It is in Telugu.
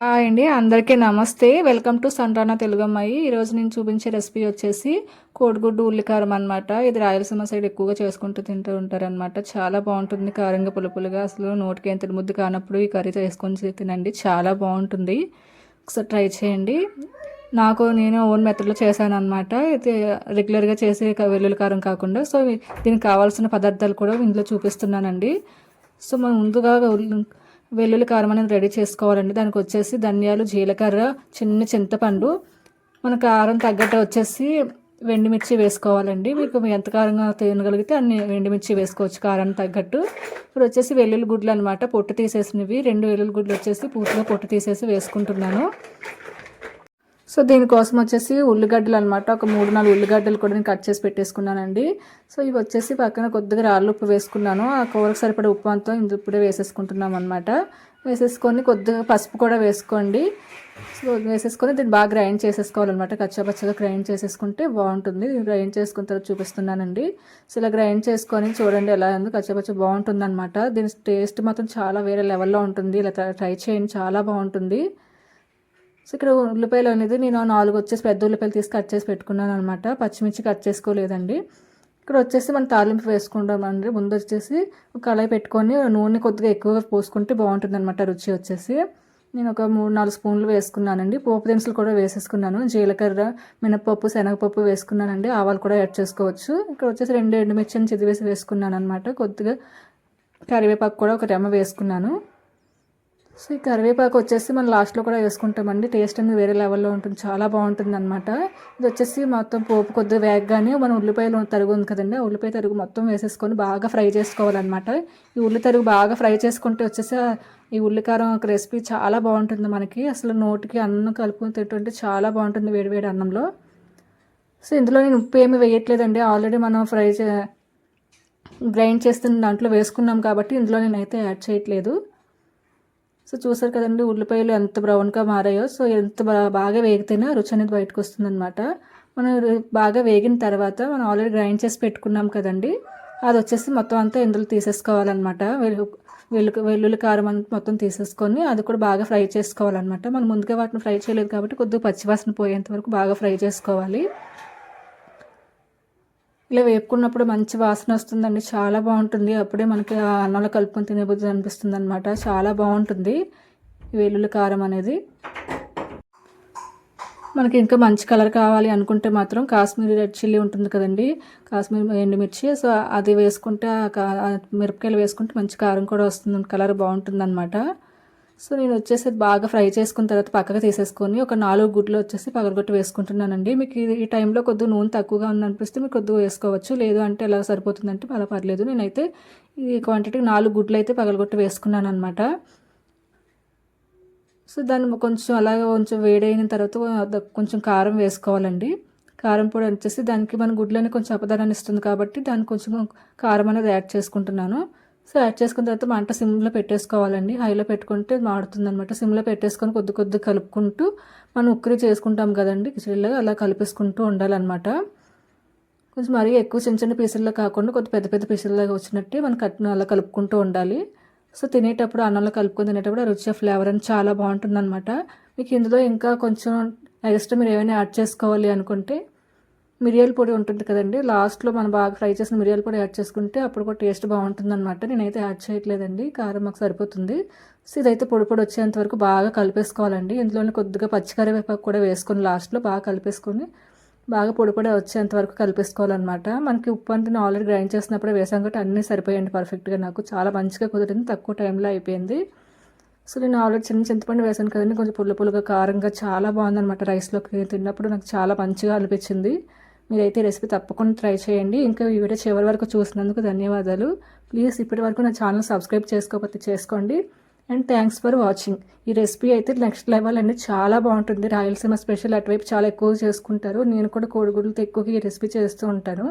హాయ్ అండి అందరికీ నమస్తే. వెల్కమ్ టు సంటానా తెలుగు అమ్మాయి ఈరోజు నేను చూపించే రెసిపీ వచ్చేసి కోడిగుడ్డు ఉల్లికారం అనమాట ఇది రాయలసీమ సైడ్ ఎక్కువగా చేసుకుంటూ తింటూ ఉంటారనమాట చాలా బాగుంటుంది కారంగా పులుపులుగా అసలు నోటికి ఎంత ముద్దు కానప్పుడు ఈ కర్రీ చేసుకొని తినండి. చాలా బాగుంటుంది. ఒకసారి ట్రై చేయండి. నాకు నేను ఓన్ మెథడ్లో చేశాను అనమాట ఇది రెగ్యులర్గా చేసే వెల్లుల్లి కారం కాకుండా. సో దీనికి కావాల్సిన పదార్థాలు కూడా ఇందులో చూపిస్తున్నానండి. సో మనం ముందుగా వెల్లుల్లి కారం అనేది రెడీ చేసుకోవాలండి. దానికి వచ్చేసి ధనియాలు జీలకర్ర చిన్న చింతపండు. మన కారం తగ్గట్టు వచ్చేసి వెండిమిర్చి వేసుకోవాలండి. మీకు ఎంత కారంగా తినగలిగితే అన్ని వెండిమిర్చి వేసుకోవచ్చు కారం తగ్గట్టు. ఇప్పుడు వచ్చేసి వెల్లుల్లి గుడ్లు అనమాట పొట్టు తీసేసినవి. రెండు వెల్లుల్లి గుడ్లు వచ్చేసి పూర్తిగా పొట్టు తీసేసి వేసుకుంటున్నాను. సో దీనికోసం వచ్చేసి ఉల్లిగడ్డలు అనమాట ఒక మూడు నాలుగు ఉల్లిగడ్డలు కూడా నేను కట్ చేసి పెట్టేసుకున్నానండి. సో ఇవి వచ్చేసి పక్కన కొద్దిగా రాళ్ళు ఉప్పు వేసుకున్నాను. ఆ కూరకు సరిపడే ఉప్పు అంతా ఇందు ఇప్పుడే వేసేసుకుంటున్నాం అనమాట వేసేసుకొని కొద్దిగా పసుపు కూడా వేసుకోండి. సో వేసేసుకొని దీన్ని బాగా గ్రైండ్ చేసేసుకోవాలన్నమాట. కచ్చాపచ్చగా గ్రైండ్ చేసేసుకుంటే బాగుంటుంది. గ్రైండ్ చేసుకున్న తర్వాత చూపిస్తున్నానండి. సో ఇలా గ్రైండ్ చేసుకొని చూడండి ఎలా ఉంది. కచ్చాపచ్చ బాగుంటుంది అనమాట దీని టేస్ట్ మాత్రం చాలా వేరే లెవెల్లో ఉంటుంది. ఇలా ట్రై చేయండి. చాలా బాగుంటుంది. సో ఇక్కడ ఉల్లిపాయలు అనేది నేను నాలుగు వచ్చేసి పెద్ద ఉల్లిపాయలు తీసి కట్ చేసి పెట్టుకున్నాను అనమాట పచ్చిమిర్చి కట్ చేసుకోలేదండి. ఇక్కడ వచ్చేసి మనం తాలింపు వేసుకుంటామండి ముందు వచ్చేసి ఒక కళాయి పెట్టుకొని నూనె కొద్దిగా ఎక్కువగా పోసుకుంటే బాగుంటుంది అనమాట రుచి వచ్చేసి. నేను ఒక మూడు నాలుగు స్పూన్లు వేసుకున్నానండి. పోపు దినుసులు కూడా వేసేసుకున్నాను. జీలకర్ర మినపప్పు శనగపప్పు వేసుకున్నానండి. ఆవాలు కూడా యాడ్ చేసుకోవచ్చు. ఇక్కడ వచ్చేసి రెండు ఎండుమిర్చిని చిదివేసి వేసుకున్నాను అనమాట కొద్దిగా కరివేపాకు కూడా ఒక రెమ్మ వేసుకున్నాను. సో ఈ కరివేపాకు వచ్చేసి మనం లాస్ట్లో కూడా వేసుకుంటామండి. టేస్ట్ అనేది వేరే లెవెల్లో ఉంటుంది. చాలా బాగుంటుంది అనమాట ఇది వచ్చేసి మొత్తం పోపు కొద్దిగా వేగగానే మనం ఉల్లిపాయలు తరుగు ఉంది కదండి. ఆ ఉల్లిపాయ తరుగు మొత్తం వేసేసుకొని బాగా ఫ్రై చేసుకోవాలన్నమాట. ఈ ఉల్లి తరుగు బాగా ఫ్రై చేసుకుంటే వచ్చేసి ఈ ఉల్లికారం ఒక రెసిపీ చాలా బాగుంటుంది మనకి. అసలు నోటికి అన్నం కలుపుకుని తింటుంటే చాలా బాగుంటుంది వేడివేడి అన్నంలో. సో ఇందులో నేను ఉప్పు ఏమి వేయట్లేదండి. ఆల్రెడీ మనం ఫ్రై చే గ్రైండ్ చేస్తున్న దాంట్లో వేసుకున్నాం కాబట్టి ఇందులో నేనైతే యాడ్ చేయట్లేదు. సో చూసారు కదండి ఉల్లిపాయలు ఎంత బ్రౌన్గా మారాయో. సో ఎంత బాగా వేగితేనే రుచి అనేది బయటకు వస్తుందన్నమాట. మనం బాగా వేగిన తర్వాత మనం ఆల్రెడీ గ్రైండ్ చేసి పెట్టుకున్నాం కదండి. అది వచ్చేసి మొత్తం అంతా ఇందులో తీసేసుకోవాలన్నమాట. వెల్లు వెల్లుల్లి కారం మొత్తం తీసేసుకొని అది కూడా బాగా ఫ్రై చేసుకోవాలన్నమాట. మనం ముందుగా వాటిని ఫ్రై చేయలేదు కాబట్టి కొద్దిగా పచ్చివాసన పోయేంత వరకు బాగా ఫ్రై చేసుకోవాలి. ఇలా వేపుకున్నప్పుడు మంచి వాసన వస్తుందండి. చాలా బాగుంటుంది. అప్పుడే మనకి ఆ అన్నంలో కలుపుకొని తినేబుద్ధి అనిపిస్తుంది అనమాట చాలా బాగుంటుంది వెల్లుల్లి కారం అనేది. మనకి ఇంకా మంచి కలర్ కావాలి అనుకుంటే మాత్రం కాశ్మీరీ రెడ్ చిల్లీ ఉంటుంది కదండి. కాశ్మీర్ ఎండుమిర్చి. సో అది వేసుకుంటే మిరపకాయలు వేసుకుంటే మంచి కారం కూడా వస్తుంది కలర్ బాగుంటుంది అనమాట సో నేను వచ్చేసి బాగా ఫ్రై చేసుకున్న తర్వాత పక్కగా తీసేసుకొని ఒక నాలుగు గుడ్లు వచ్చేసి పగలగొట్టి వేసుకుంటున్నానండి. మీకు ఈ టైంలో కొద్దిగా నూనె తక్కువగా ఉందనిపిస్తే మీరు కొద్దిగా వేసుకోవచ్చు. లేదు అంటే ఎలా సరిపోతుందంటే అలా పర్లేదు. నేనైతే ఈ క్వాంటిటీ నాలుగు గుడ్లు అయితే పగలగొట్టి వేసుకున్నాను అనమాట సో దాన్ని కొంచెం అలాగే కొంచెం వేడైన తర్వాత కొంచెం కారం వేసుకోవాలండి. కారం పొడి వచ్చేసి దానికి మన గుడ్లని కొంచెం అపదానాన్ని ఇస్తుంది కాబట్టి దాన్ని కొంచెం కారం అనేది యాడ్ చేసుకుంటున్నాను. సో యాడ్ చేసుకున్న తర్వాత మంట సిమ్లో పెట్టేసుకోవాలండి. హైలో పెట్టుకుంటే మాడుతుంది అనమాట సిమ్లో పెట్టేసుకొని కొద్ది కొద్ది కలుపుకుంటూ మనం ఉక్కిరి చేసుకుంటాం కదండి. కిచడీలో అలా కలిపేసుకుంటూ ఉండాలన్నమాట. కొంచెం మరీ ఎక్కువ చిన్న చిన్న పీసుల్లో కాకుండా కొద్ది పెద్ద పెద్ద పీసుల్లాగా వచ్చినట్టే మనం కట్టిన అలా కలుపుకుంటూ ఉండాలి. సో తినేటప్పుడు అన్నంలో కలుపుకొని తినేటప్పుడు రుచి ఫ్లేవర్ అని చాలా బాగుంటుందన్నమాట. మీకు ఇందులో ఇంకా కొంచెం ఎక్స్ట్రా మీరు ఏమైనా యాడ్ చేసుకోవాలి అనుకుంటే మిరియాల పొడి ఉంటుంది కదండి. లాస్ట్లో మనం బాగా ఫ్రై చేసిన మిరియాల పొడి యాడ్ చేసుకుంటే అప్పుడు కూడా టేస్ట్ బాగుంటుంది అనమాట నేనైతే యాడ్ చేయట్లేదండి. కారం మాకు సరిపోతుంది. సో ఇదైతే పొడి పొడి వచ్చేంత వరకు బాగా కలిపేసుకోవాలండి. ఇందులోనే కొద్దిగా పచ్చికరివేపాకు కూడా వేసుకొని లాస్ట్లో బాగా కలిపేసుకొని బాగా పొడి పొడి వచ్చేంత వరకు కలిపేసుకోవాలన్నమాట. మనకి ఉప్పు అంటే ఆల్రెడీ గ్రైండ్ చేసినప్పుడే వేసాం కాబట్టి అన్నీ సరిపోయాయండి పర్ఫెక్ట్గా నాకు. చాలా మంచిగా కుదిరింది. తక్కువ టైంలో అయిపోయింది. సో నేను ఆల్రెడీ చిన్న చింతపండు వేసాను కదండి. కొంచెం పుల్ల పుల్లగా కారంగా చాలా బాగుందన్నమాట రైస్లోకి. తిన్నప్పుడు నాకు చాలా మంచిగా అనిపించింది. మీరైతే రెసిపీ తప్పకుండా ట్రై చేయండి. ఇంకా ఈ వీడియో చివరి వరకు చూసినందుకు ధన్యవాదాలు. ప్లీజ్ ఇప్పటి వరకు నా ఛానల్ సబ్స్క్రైబ్ చేసుకోకపోతే చేసుకోండి. And thanks for watching. ఈ రెసిపీ అయితే నెక్స్ట్ లెవెల్ అండి. చాలా బాగుంటుంది. రాయలసీమ స్పెషల్ అటువైపు చాలా ఎక్కువ చేసుకుంటారు. నేను కూడా కోడిగుడ్లతో ఎక్కువగా ఈ రెసిపీ చేస్తూ ఉంటాను.